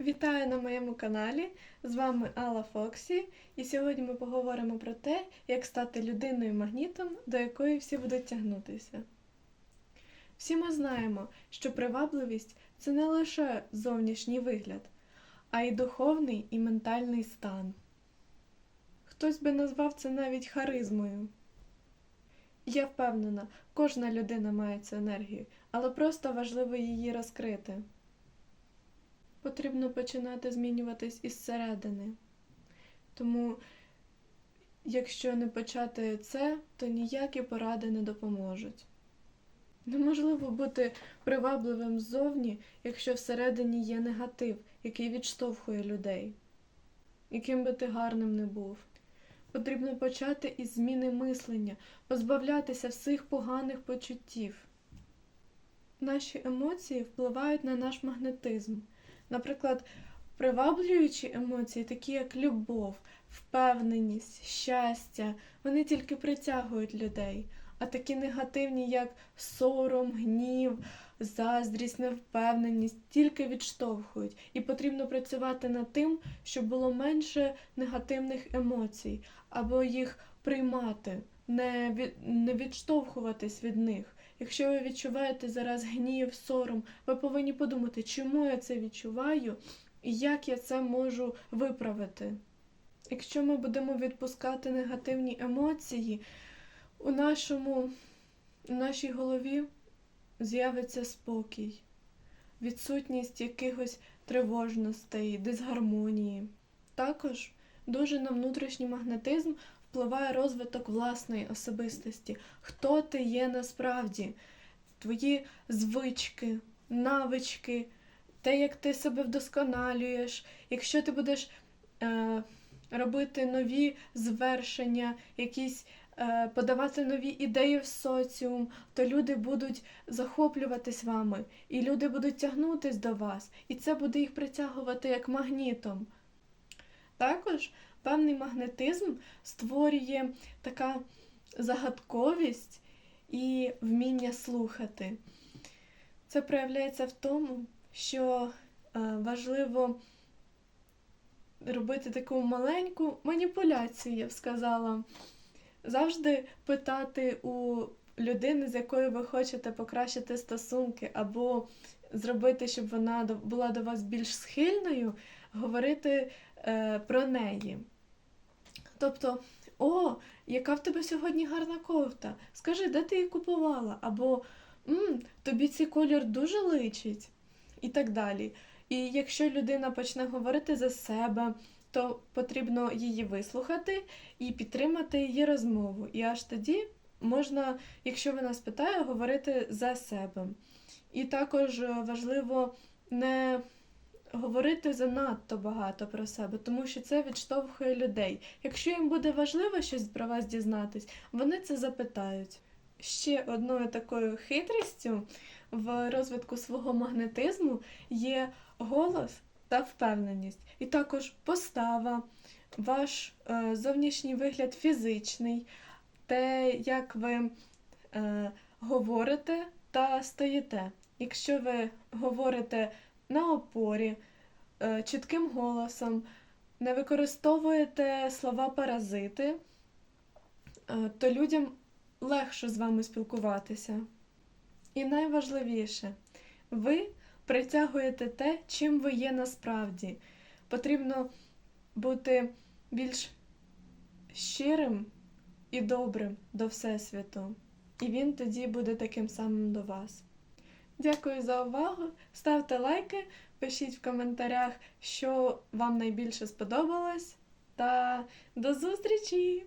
Вітаю на моєму каналі. З вами Алла Фоксі, і сьогодні ми поговоримо про те, як стати людиною магнітом, до якої всі будуть тягнутися. Всі ми знаємо, що привабливість це не лише зовнішній вигляд, а й духовний і ментальний стан. Хтось би назвав це навіть харизмою. Я впевнена, кожна людина має цю енергію, але просто важливо її розкрити. Потрібно починати змінюватись із середини. Тому, якщо не почати це, то ніякі поради не допоможуть. Неможливо бути привабливим ззовні, якщо всередині є негатив, який відштовхує людей, яким би ти гарним не був. Потрібно почати із зміни мислення, позбавлятися всіх поганих почуттів. Наші емоції впливають на наш магнетизм. Наприклад, приваблюючі емоції, такі як любов, впевненість, щастя, вони тільки притягують людей, а такі негативні, як сором, гнів, заздрість, невпевненість, тільки відштовхують. І потрібно працювати над тим, щоб було менше негативних емоцій, або їх приймати, не, від, не відштовхуватись від них. Якщо ви відчуваєте зараз гнів, сором, ви повинні подумати, чому я це відчуваю і як я це можу виправити. Якщо ми будемо відпускати негативні емоції, у, нашому, у нашій голові з'явиться спокій, відсутність якихось тривожностей, дисгармонії. Також дуже на внутрішній магнетизм впливає розвиток власної особистості, хто ти є насправді, твої звички, навички, те, як ти себе вдосконалюєш, якщо ти будеш е, робити нові звершення, якісь е, подавати нові ідеї в соціум, то люди будуть захоплюватись вами, і люди будуть тягнутись до вас, і це буде їх притягувати як магнітом. Також певний магнетизм створює така загадковість і вміння слухати. Це проявляється в тому, що е, важливо робити таку маленьку маніпуляцію, я б сказала. Завжди питати у людини, з якою ви хочете покращити стосунки, або зробити, щоб вона була до вас більш схильною, говорити е, про неї. Тобто, о, яка в тебе сьогодні гарна кофта? Скажи, де ти її купувала? Або М, тобі цей колір дуже личить, і так далі. І якщо людина почне говорити за себе, то потрібно її вислухати і підтримати її розмову. І аж тоді можна, якщо вона спитає, говорити за себе. І також важливо не говорити занадто багато про себе, тому що це відштовхує людей. Якщо їм буде важливо щось про вас дізнатись, вони це запитають. Ще одною такою хитрістю в розвитку свого магнетизму є голос та впевненість, і також постава, ваш е, зовнішній вигляд фізичний, те, як ви е, говорите та стоїте. Якщо ви говорите на опорі, е, чітким голосом, не використовуєте слова паразити, е, то людям легше з вами спілкуватися. І найважливіше, ви притягуєте те, чим ви є насправді. Потрібно бути більш щирим і добрим до Всесвіту. І він тоді буде таким самим до вас. Дякую за увагу. Ставте лайки, пишіть в коментарях, що вам найбільше сподобалось. Та до зустрічі!